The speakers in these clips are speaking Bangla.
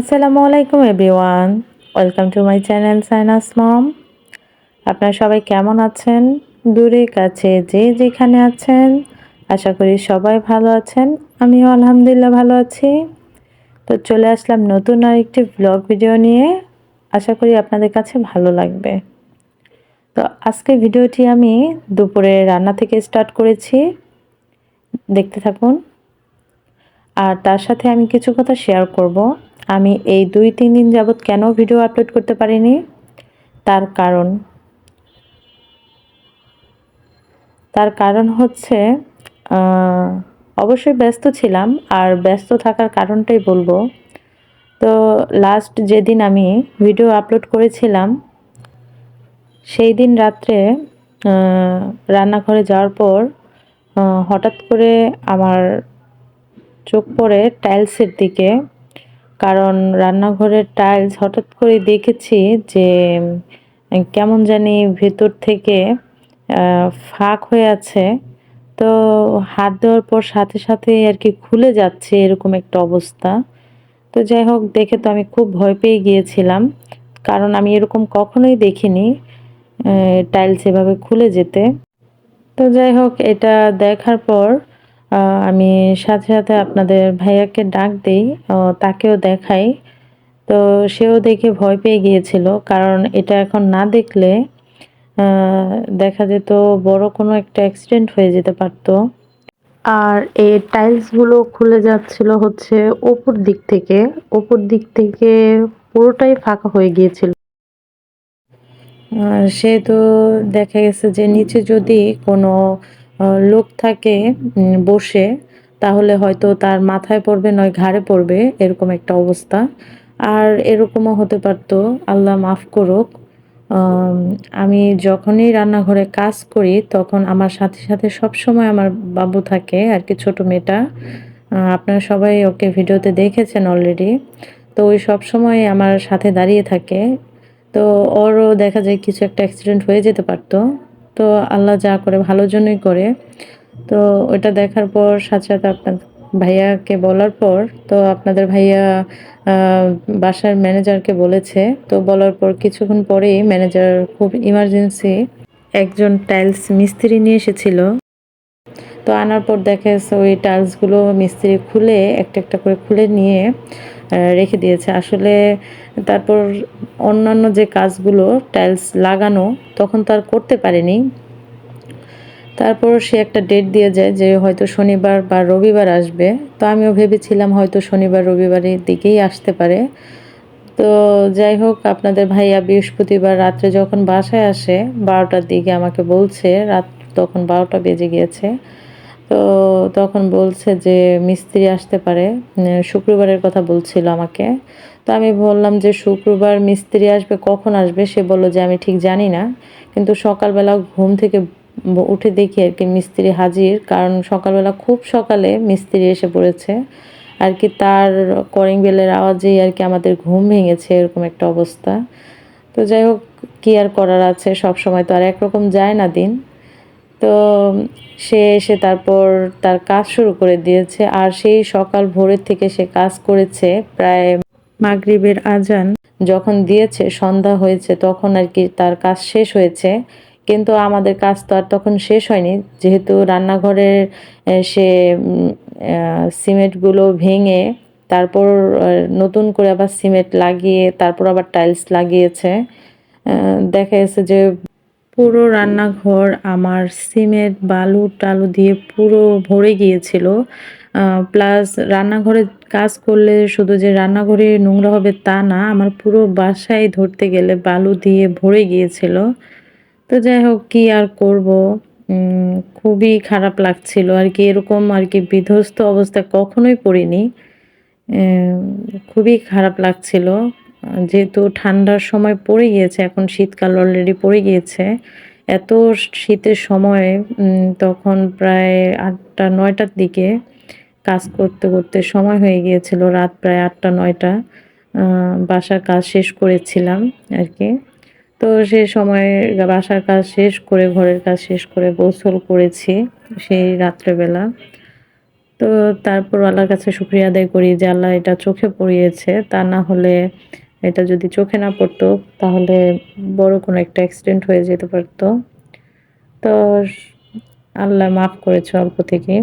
আসসালামু আলাইকুম, everyone. Welcome to my channel sinus মম। আপনারা সবাই কেমন আছেন? দূরে, কাছে, যে যেখানে আছেন, আশা করি সবাই ভালো আছেন। আমিও আলহামদুলিল্লাহ ভালো আছি। তো চলে আসলাম নতুন আরেকটি ব্লগ ভিডিও নিয়ে। আশা করি আপনাদের কাছে ভালো লাগবে। তো আজকে ভিডিওটি আমি দুপুরে রান্না থেকে স্টার্ট করেছি। দেখতে থাকুন। আর তার সাথে আমি কিছু কথা শেয়ার করব। আমি এই দুই, তিন দিন যাবৎ কেন ভিডিও আপলোড করতে পারিনি? তার কারণ। তার কারণ হচ্ছে অবশ্যই ব্যস্ত ছিলাম আর ব্যস্ত থাকার কারণটাই বলব। তো লাস্ট যেদিন আমি ভিডিও আপলোড করেছিলাম, সেই দিন রাত্রে রান্নাঘরে যাওয়ার পর হঠাৎ করে আমার চোখ পড়ে টাইলসের দিকে। কারণ রান্নাঘরের টাইলস হঠাৎ করে দেখেছি যে কেমন জানি ভেতর থেকে ফাঁক হয়ে আছে। তো হাত দেওয়ার পর সাথে সাথে আর কি খুলে যাচ্ছে এরকম একটা অবস্থা। তো যাই হোক, দেখে তো আমি খুব ভয় পেয়ে গিয়েছিলাম। কারণ আমি এরকম কখনোই দেখিনি টাইলস এভাবে খুলে যেতে। তো যাই হোক, এটা দেখার পর আমি সাথে সাথে আপনাদের ভাইয়াকে ডাক দিই তাকেও দেখাই। তো সেও দেখে ভয় পেয়ে গিয়েছিল, কারণ এটা এখন না দেখলে দেখা যেত বড় কোনো একটা অ্যাক্সিডেন্ট হয়ে যেতে পারতো। আর এই টাইলসগুলো খুলে যাচ্ছিল হচ্ছে ওপর দিক থেকে, ওপর দিক থেকে পুরোটাই ফাঁকা হয়ে গিয়েছিল। সেহেতু দেখা গেছে যে নিচে যদি কোনো লোক থাকে বসে, তাহলে হয়তো তার মাথায় পড়বে নয় ঘাড়ে পড়বে, এরকম একটা অবস্থা। আর এরকমও হতে পারতো, আল্লাহ মাফ করুক। আমি যখনই রান্নাঘরে কাজ করি, তখন আমার সাথে সাথে সব সময় আমার বাবু থাকে, আর কি ছোট মেয়েটা। আপনারা সবাই ওকে ভিডিওতে দেখেছেন অলরেডি তো ওই সব সময় আমার সাথে দাঁড়িয়ে থাকে। তো ওরও দেখা যায় কিছু একটা অ্যাক্সিডেন্ট হয়ে যেতে পারতো। তো আল্লাহ যা করে ভালোর জন্যই করে। তো ওইটা দেখার পর সাথে সাথে আপনার ভাইয়াকে বলার পর, তো আপনাদের ভাইয়া বাসার ম্যানেজারকে বলেছে। তো বলার পর কিছুক্ষণ পরেই ম্যানেজার খুব ইমার্জেন্সি একজন টাইলস মিস্ত্রি নিয়ে এসেছিল। তো আনার পর দেখা যাচ্ছে ওই টাইলসগুলো মিস্ত্রি খুলে একটা একটা করে খুলে নিয়ে রেখে দিয়েছে। আসলে তারপর অন্যান্য যে কাজগুলো টাইলস লাগানো, তখন তো আর করতে পারেনি। তারপর সে একটা ডেট দিয়ে যায় যে হয়তো শনিবার বা রবিবার আসবে। তো আমিও ভেবেছিলাম হয়তো শনিবার, রবিবারের দিকেই আসতে পারে। তো যাই হোক, আপনাদের ভাইয়া বৃহস্পতিবার রাত্রে যখন বাসায় আসে, বারোটার দিকে আমাকে বলছে, রাত তখন বারোটা বেজে গিয়েছে। তো তখন বলছে যে মিস্ত্রি আসতে পারে শুক্রবারের কথা বলছিল আমাকে। তো আমি বললাম যে শুক্রবার মিস্ত্রি আসবে, কখন আসবে? সে বলল যে আমি ঠিক জানি না, কিন্তু সকালবেলা ঘুম থেকে উঠে দেখি আর কি মিস্ত্রি হাজির, কারণ সকালবেলা খুব সকালে মিস্ত্রি এসে পড়েছে। আর কি তার করিং বেলের আওয়াজেই আর কি আমাদের ঘুম ভেঙেছে, এরকম একটা অবস্থা। তো যাই হোক, কী আর করার আছে? সব সময় তো আর একরকম যায় না দিন। তো সে এসে তারপর তার কাজ শুরু করে দিয়েছে। আর সেই সকাল ভোরের থেকে সে কাজ করেছে প্রায় মাগরিবের আজান যখন দিয়েছে, সন্ধ্যা হয়েছে, তখন আর কি তার কাজ শেষ হয়েছে। কিন্তু আমাদের কাজ তো আর তখন শেষ হয়নি। যেহেতু রান্নাঘরের সে সিমেন্টগুলো ভেঙে তারপর নতুন করে আবার সিমেন্ট লাগিয়ে তারপর আবার টাইলস লাগিয়েছে। দেখা গেছে যে পুরো রান্নাঘর আমার সিমেন্ট বালু টালু দিয়ে পুরো ভরে গিয়েছিল। প্লাস রান্নাঘরে কাজ করলে শুধু যে রান্নাঘরে নোংরা হবে তা না, আমার পুরো বাসায় ধরতে গেলে বালু দিয়ে ভরে গিয়েছিল। তো যাই হোক, কি আর করব? খুবই খারাপ লাগছিল। আর কি এরকম আর কি বিধ্বস্ত অবস্থা কখনোই পড়িনি। খুবই খারাপ লাগছিল। যেহেতু ঠান্ডার সময় পড়ে গিয়েছে, এখন শীতকাল অলরেডি পড়ে গিয়েছে, এত শীতের সময় তখন প্রায় আটটা, নয়টার দিকে কাজ করতে করতে সময় হয়ে গিয়েছিল, রাত প্রায় আটটা, নয়টা বাসার কাজ শেষ করেছিলাম আর কি। তো সে সময় বাসার কাজ শেষ করে, ঘরের কাজ শেষ করে গোসল করেছি সেই রাত্রেবেলা। তো তারপর আল্লাহর কাছে শুক্রিয়া আদায় করি যে আল্লাহ এটা চোখে পড়িয়েছে, তা না হলে এটা যদি চোখে না পড়তো, তাহলে বড় কোনো একটা অ্যাক্সিডেন্ট হয়ে যেতে পারতো। তো আল্লাহ মাফ করেছে অল্প থেকে।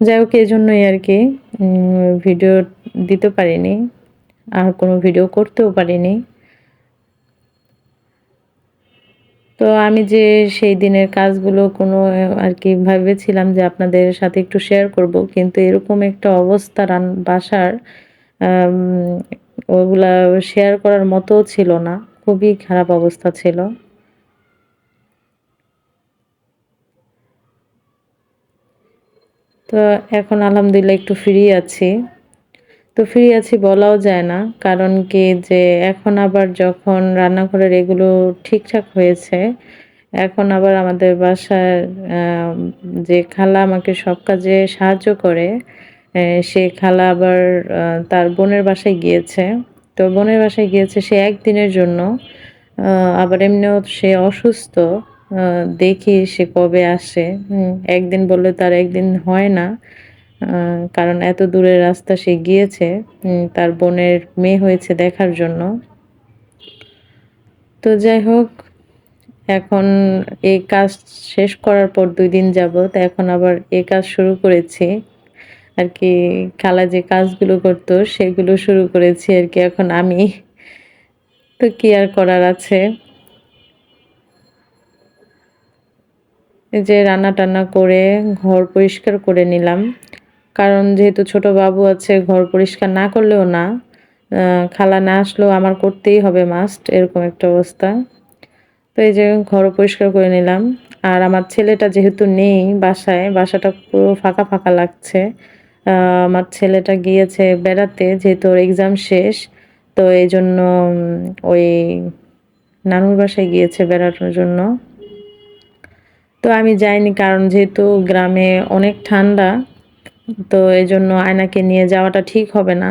যাই হোক এই জন্যই আর কি ভিডিও দিতে পারিনি, আর কোনো ভিডিও করতেও পারিনি। তো আমি যে সেই দিনের কাজগুলো কোনো, আর কি ভেবেছিলাম যে আপনাদের সাথে একটু শেয়ার করব, কিন্তু এরকম একটা অবস্থা রান, বাসার ওগুলা শেয়ার করার মতো ছিল না। খুবই খারাপ অবস্থা ছিল। তো এখন আলহামদুলিল্লাহ একটু ফ্রি আছি। তো ফ্রি আছি বলাও যায় না, কারণ কি যে এখন আবার যখন রান্নাঘরের এগুলো ঠিকঠাক হয়েছে, এখন আবার আমাদের বাসার যে খালা আমাকে সব কাজে সাহায্য করে সে খালা আবার তার বোনের বাসায় গিয়েছে। তো বোনের বাসায় গিয়েছে সে একদিনের জন্য। আবার এমনিও সে অসুস্থ। দেখি সে কবে আসে। একদিন বললে তার একদিন হয় না। কারণ এত দূরের রাস্তা সে গিয়েছে তার বোনের মেয়ে হয়েছে দেখার জন্য। তো যাই হোক, এখন এই কাজ শেষ করার পর দুই দিন যাবত এখন আবার এ কাজ শুরু করেছি। আর কি, খালা যে কাজগুলো করতো, সেগুলো শুরু করেছি আর কি এখন আমি। তো কি আর করার আছে? যে রান্না টান্না করে ঘর পরিষ্কার করে নিলাম। কারণ যেহেতু ছোট বাবু আছে, ঘর পরিষ্কার না করলেও না খালা না আসলেও আমার করতেই হবে মাস্ট এরকম একটা অবস্থা। তো এই যে ঘর পরিষ্কার করে নিলাম। আর আমার ছেলেটা যেহেতু নেই বাসায়, বাসাটা পুরো ফাঁকা ফাঁকা লাগছে। আমার ছেলেটা গিয়েছে বেড়াতে, যেহেতু ওর এক্সাম শেষ, তো এই জন্য ওই নানুর বাসায় গিয়েছে বেড়ানোর জন্য। তো আমি যাইনি কারণ যেহেতু গ্রামে অনেক ঠান্ডা, তো এই জন্য আয়নাকে নিয়ে যাওয়াটা ঠিক হবে না।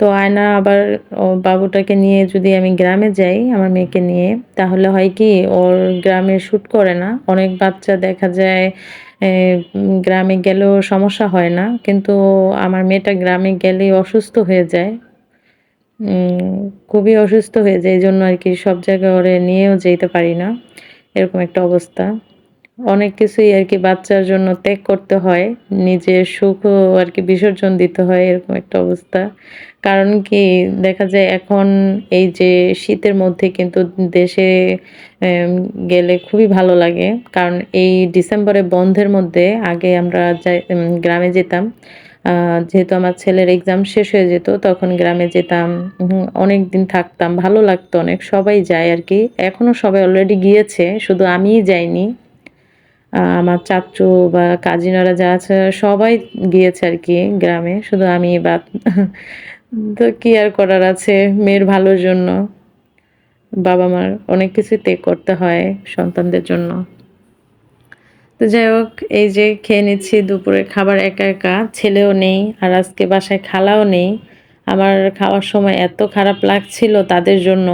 তো আয়না আবার ও বাবুটাকে নিয়ে যদি আমি গ্রামে যাই, আমার মেয়েকে নিয়ে, তাহলে হয় কি, ওর গ্রামে শ্যুট করে না। অনেক বাচ্চা দেখা যায় গ্রামে গেলেও সমস্যা হয় না, কিন্তু আমার মেয়েটা গ্রামে গেলেই অসুস্থ হয়ে যায়। খুবই অসুস্থ হয়ে যায়, এই জন্য আর কি সব জায়গায় ওরে নিয়েও যেতে পারি না, এরকম একটা অবস্থা। অনেক কিছুই আর কি বাচ্চার জন্য ত্যাগ করতে হয়, নিজের সুখ আর কি বিসর্জন দিতে হয়, এরকম একটা অবস্থা। কারণ কি দেখা যায় এখন এই যে শীতের মধ্যে কিন্তু দেশে গেলে খুবই ভালো লাগে। কারণ এই ডিসেম্বরে বন্ধের মধ্যে আগে আমরা গ্রামে যেতাম। যেহেতু আমার ছেলের এক্সাম শেষ হয়ে যেত, তখন গ্রামে যেতাম। অনেক দিন থাকতাম, ভালো লাগতো অনেক, সবাই যায় আর কি। এখনও সবাই অলরেডি গিয়েছে, শুধু আমিই যাইনি। আমার চাচু বা কাজিনারা যা আছে, সবাই গিয়েছে আর কি গ্রামে। শুধু আমি বাদ তো কি আর করার আছে? মেয়ের ভালোর জন্য। বাবা মার অনেক কিছুই ত্যাগ করতে হয় সন্তানদের জন্য। তো যাই হোক, এই যে খেয়ে নিচ্ছি দুপুরে খাবার একা একা, ছেলেও নেই, আর আজকে বাসায় খালাও নেই। আমার খাওয়ার সময় এত খারাপ লাগছিল তাদের জন্য।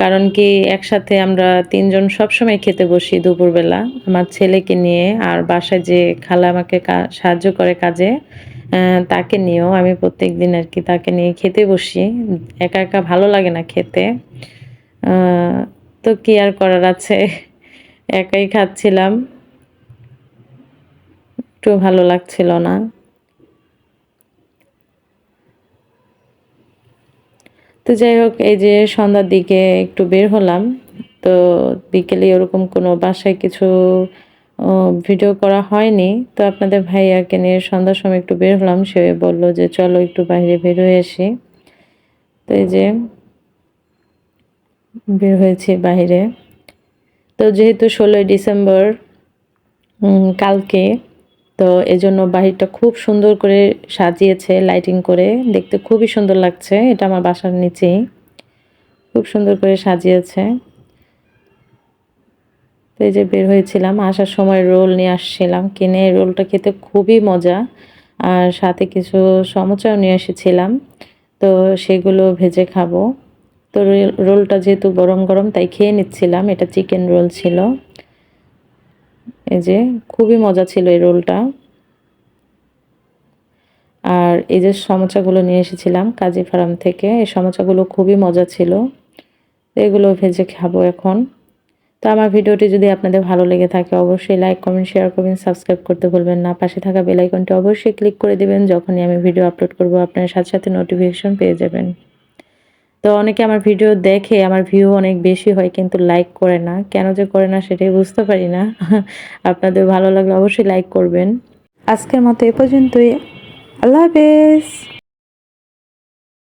কারণ কি একসাথে আমরা তিনজন সবসময় খেতে বসি দুপুরবেলা। আমার ছেলেকে নিয়ে আর বাসায় যে খালা আমাকে সাহায্য করে কাজে তাকে নিয়েও আমি প্রত্যেক দিন আর কি তাকে নিয়ে খেতে বসি। একা একা ভালো লাগে না খেতে। তো কি আর করার আছে? একাই খাচ্ছিলাম। একটু ভালো লাগছিল না। তো যাই হোক, এই যে সন্ধ্যার দিকে একটু বের হলাম। তো বিকেলে ওরকম কোনো বাসায় কিছু ভিডিও করা হয়নি। তো আপনাদের ভাইয়াকে নিয়ে সন্ধ্যার সময় একটু বের হলাম। সে বলল যে, চলো একটু বাইরে বের হয়ে আসি। তো এই যে বের হয়েছি বাইরে। তো যেহেতু ষোলোই ডিসেম্বর কালকে তো এজন্য বাহিরটা খুব সুন্দর করে সাজিয়েছে লাইটিং করে। দেখতে খুবই সুন্দর লাগছে, এটা আমার বাসার নিচেই। খুব সুন্দর করে সাজিয়েছে। তো এই যে বের হয়েছিলাম, আসার সময় রোল নিয়ে আসছিলাম, কিনে রোলটা খেতে খুবই মজা। আর সাথে কিছু সমচাও নিয়ে এসেছিলাম, তো সেগুলো ভেজে খাব। তো রোলটা যেহেতু গরম গরম তাই খেয়ে নিচ্ছিলাম, এটা চিকেন রোল ছিল। এই যে খুবই মজা ছিল এই রোলটা। আর এই যে সমোচাগুলো নিয়ে এসেছিলাম কাজী ফার্ম থেকে, এই সমোচাগুলো খুবই মজা ছিল। এগুলো ভেজে খাব এখন। তো আমার ভিডিওটি যদি আপনাদের ভালো লেগে থাকে, অবশ্যই লাইক কমেন্ট শেয়ার করবেন সাবস্ক্রাইব করতে ভুলবেন না। পাশে থাকা বেল আইকনটি অবশ্যই ক্লিক করে দেবেন, যখনই আমি ভিডিও আপলোড করব, আপনার সাথে সাথে নোটিফিকেশন পেয়ে যাবেন। তো অনেকে আমার ভিডিও দেখে আমার ভিউ অনেক বেশি হয়, কিন্তু লাইক করে না। কেন যে করে না সেটাই বুঝতে পারি না। আপনাদের ভালো লাগলে অবশ্যই লাইক করবেন। আজকের মতো এ পর্যন্তই। আল্লাহ হাফেজ।